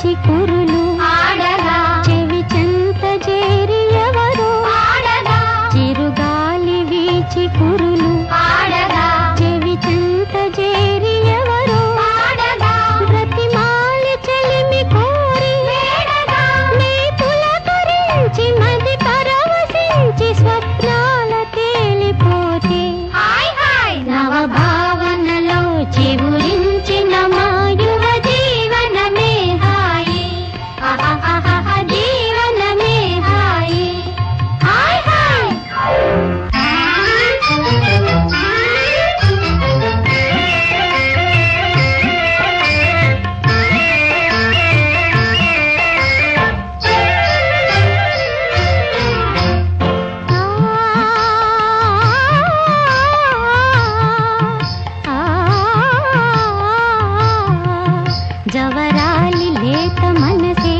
చికురులు జవరాలి లేత మనసే.